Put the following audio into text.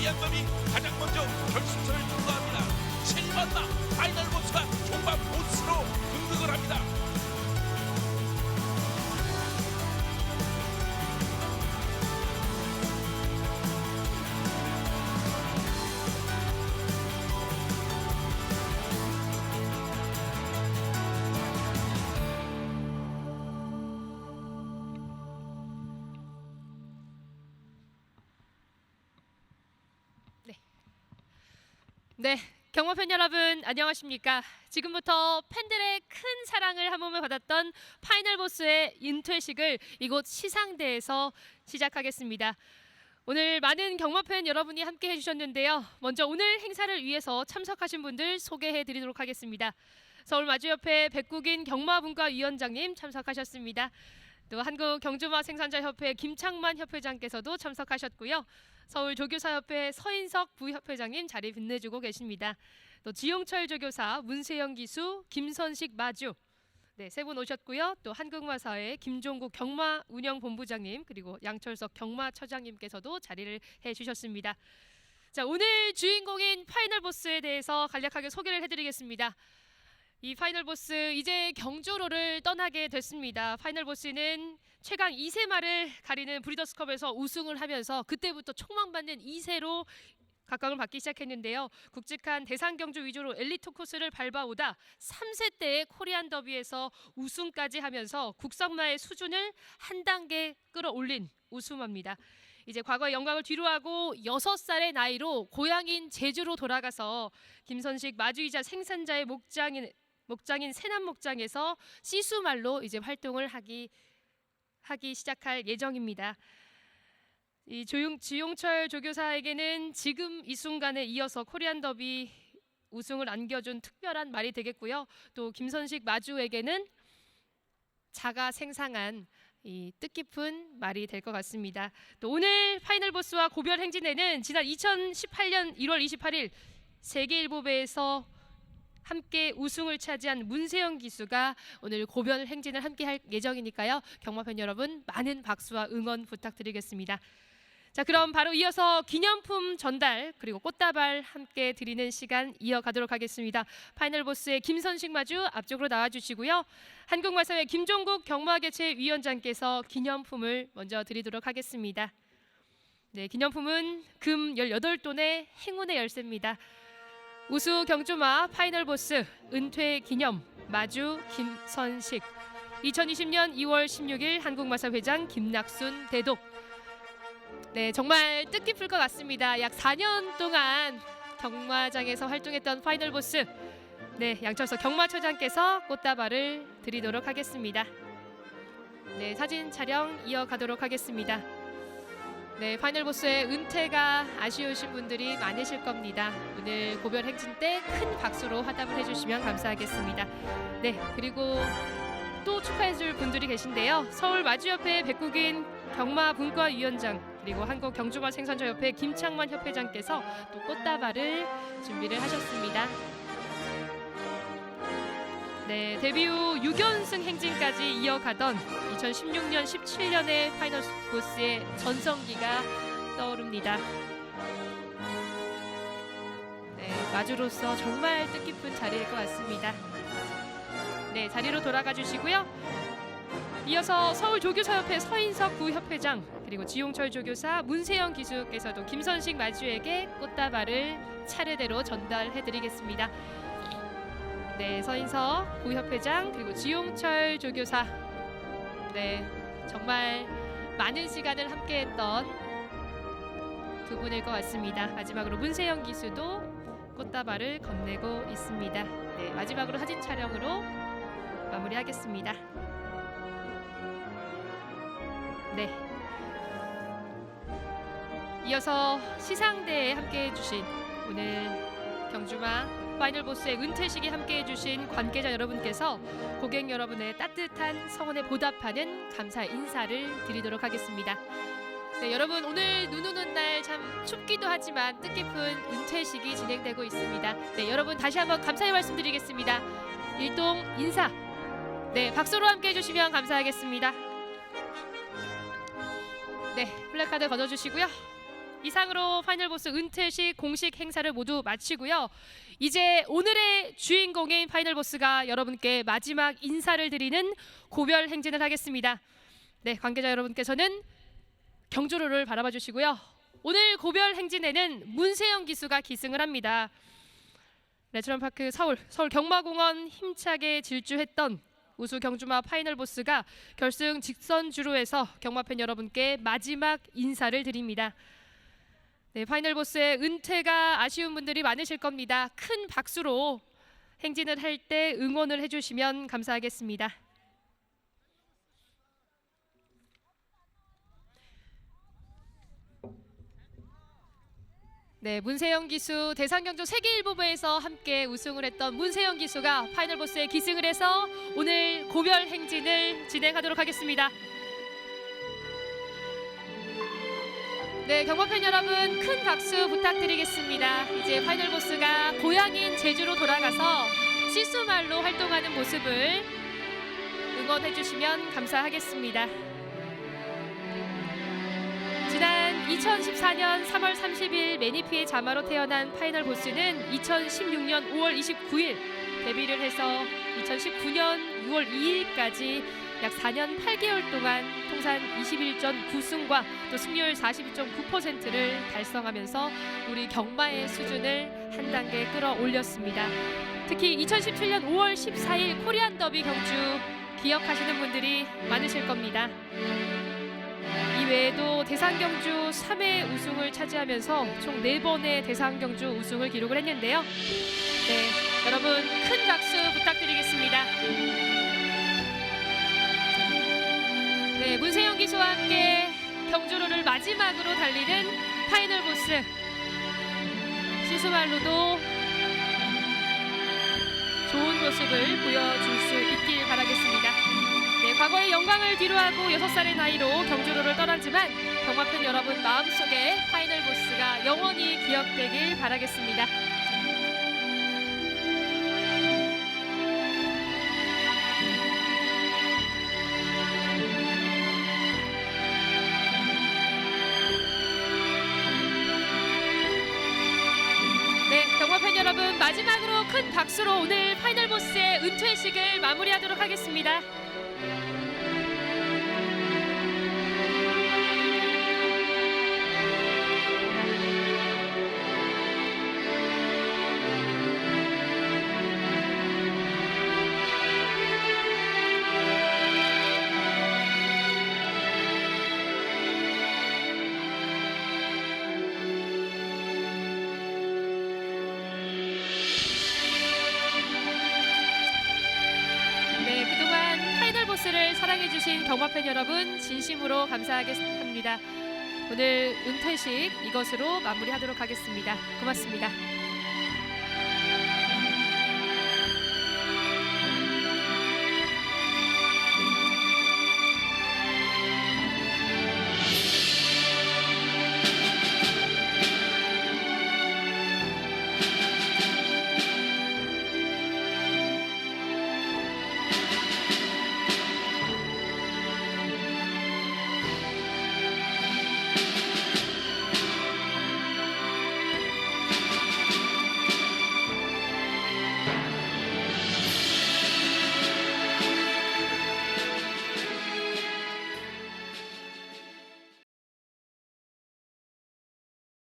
이양감이 가장 먼저 결승선을 통과합니다. 7번 마 파이널 보스가 종합 보스로 등극을 합니다. 네, 경마팬 여러분 안녕하십니까? 지금부터 팬들의 큰 사랑을 한 몸에 받았던 파이널 보스의 인퇴식을 이곳 시상대에서 시작하겠습니다. 오늘 많은 경마팬 여러분이 함께 해주셨는데요. 먼저 오늘 행사를 위해서 참석하신 분들 소개해드리도록 하겠습니다. 서울 마주협회 백국인 경마분과위원장님 참석하셨습니다. 또 한국 경주마 생산자 협회 김창만 협회장께서도 참석하셨고요. 서울 조교사 협회 서인석 부협회장님 자리 빛내주고 계십니다. 또 지용철 조교사, 문세영 기수, 김선식 마주 네, 세 분 오셨고요. 또 한국마사회 김종국 경마 운영 본부장님 그리고 양철석 경마 처장님께서도 자리를 해 주셨습니다. 자, 오늘 주인공인 파이널 보스에 대해서 간략하게 소개를 해 드리겠습니다. 이 파이널 보스 이제 경주로를 떠나게 됐습니다. 파이널 보스는 최강 2세마를 가리는 브리더스컵에서 우승을 하면서 그때부터 촉망받는 2세로 각광을 받기 시작했는데요. 굵직한 대상 경주 위주로 엘리트 코스를 밟아오다 3세 때의 코리안 더비에서 우승까지 하면서 국산마의 수준을 한 단계 끌어올린 우승마입니다. 이제 과거의 영광을 뒤로하고 6살의 나이로 고향인 제주로 돌아가서 김선식 마주이자 생산자의 목장인 목장인 세남 목장에서 시수말로 이제 활동을 하기 하기 시작할 예정입니다. 이 조용 지용철 조교사에게는 지금 이 순간에 이어서 코리안 더비 우승을 안겨준 특별한 말이 되겠고요. 또 김선식 마주에게는 자가 생상한 이 뜻깊은 말이 될 것 같습니다. 또 오늘 파이널 보스와 고별 행진에는 지난 2018년 1월 28일 세계일보배에서 함께 우승을 차지한 문세영 기수가 오늘 고별 행진을 함께 할 예정이니까요. 경마팬 여러분 많은 박수와 응원 부탁드리겠습니다. 자, 그럼 바로 이어서 기념품 전달 그리고 꽃다발 함께 드리는 시간 이어가도록 하겠습니다. 파이널 보스의 김선식 마주 앞쪽으로 나와 주시고요. 한국마사회 김종국 경마개최 위원장께서 기념품을 먼저 드리도록 하겠습니다. 네, 기념품은 금 18돈의 행운의 열쇠입니다. 우수 경주마 파이널 보스 은퇴 기념 마주 김선식. 2020년 2월 16일 한국마사 회장 김낙순 대독. 네 정말 뜻깊을 것 같습니다. 약 4년 동안 경마장에서 활동했던 파이널 보스. 네 양철석 경마처장께서 꽃다발을 드리도록 하겠습니다. 네 사진 촬영 이어가도록 하겠습니다 네, 파이널 보스의 은퇴가 아쉬우신 분들이 많으실 겁니다. 오늘 고별 행진 때 큰 박수로 화답을 해주시면 감사하겠습니다. 네, 그리고 또 축하해줄 분들이 계신데요. 서울 마주협회 백국인 경마 분과위원장 그리고 한국 경주마 생산자 협회 김창만 협회장께서 또 꽃다발을 준비를 하셨습니다. 네, 데뷔 후 6연승 행진까지 이어가던 2016년 17년의 파이널 보스의 전성기가 떠오릅니다. 네, 마주로서 정말 뜻깊은 자리일 것 같습니다. 네, 자리로 돌아가 주시고요. 이어서 서울 조교사협회 서인석 부협회장 그리고 지용철 조교사 문세영 기수께서도 김선식 마주에게 꽃다발을 차례대로 전달해드리겠습니다. 네, 서인석 부협회장 그리고 지용철 조교사 네, 정말 많은 시간을 함께했던 두 분일 것 같습니다. 마지막으로 문세영 기수도 꽃다발을 건네고 있습니다. 네, 마지막으로 사진 촬영으로 마무리하겠습니다. 네. 이어서 시상대에 함께 해 주신 오늘 경주마 파이널 보스의 은퇴식에 함께해 주신 관계자 여러분께서 고객 여러분의 따뜻한 성원에 보답하는 감사 인사를 드리도록 하겠습니다. 네, 여러분 오늘 눈 오는 날 참 춥기도 하지만 뜻깊은 은퇴식이 진행되고 있습니다. 네, 여러분 다시 한번 감사의 말씀드리겠습니다. 일동 인사. 네, 박수로 함께 해주시면 감사하겠습니다. 네, 플래카드 걷어주시고요. 이상으로 파이널 보스 은퇴식 공식 행사를 모두 마치고요. 이제 오늘의 주인공인 파이널 보스가 여러분께 마지막 인사를 드리는 고별 행진을 하겠습니다. 네, 관계자 여러분께서는 경주로를 바라봐 주시고요. 오늘 고별 행진에는 문세영 기수가 기승을 합니다. 레트런파크 서울, 서울 경마공원 힘차게 질주했던 우수 경주마 파이널 보스가 결승 직선 주로에서 경마팬 여러분께 마지막 인사를 드립니다. 네, 파이널 보스의 은퇴가 아쉬운 분들이 많으실 겁니다. 큰 박수로 행진을 할 때 응원을 해주시면 감사하겠습니다. 네, 문세영 기수 대상경주 세계일보부에서 함께 우승을 했던 문세영 기수가 파이널 보스에 기승을 해서 오늘 고별 행진을 진행하도록 하겠습니다. 네, 경마팬 여러분 큰 박수 부탁드리겠습니다. 이제 파이널 보스가 고향인 제주로 돌아가서 시수말로 활동하는 모습을 응원해 주시면 감사하겠습니다. 지난 2014년 3월 30일 매니피의 자마로 태어난 파이널 보스는 2016년 5월 29일 데뷔를 해서 2019년 6월 2일까지 약 4년 8개월 동안 통산 21전 9승과 또 승률 42.9%를 달성하면서 우리 경마의 수준을 한 단계 끌어올렸습니다. 특히 2017년 5월 14일 코리안 더비 경주 기억하시는 분들이 많으실 겁니다. 이외에도 대상 경주 3회 우승을 차지하면서 총 4번의 대상 경주 우승을 기록을 했는데요. 네, 여러분 큰 박수 부탁드리겠습니다. 네, 문세영 기수와 함께 경주로를 마지막으로 달리는 파이널 보스 시수말로도 좋은 모습을 보여줄 수 있길 바라겠습니다. 네, 과거의 영광을 뒤로하고 6살의 나이로 경주로를 떠났지만 경마팬 여러분 마음속에 파이널 보스가 영원히 기억되길 바라겠습니다. 마지막으로 큰 박수로 오늘 파이널 보스의 은퇴식을 마무리하도록 하겠습니다. 보스를 사랑해주신 경마팬 여러분 진심으로 감사하겠습니다. 오늘 은퇴식 이것으로 마무리하도록 하겠습니다. 고맙습니다.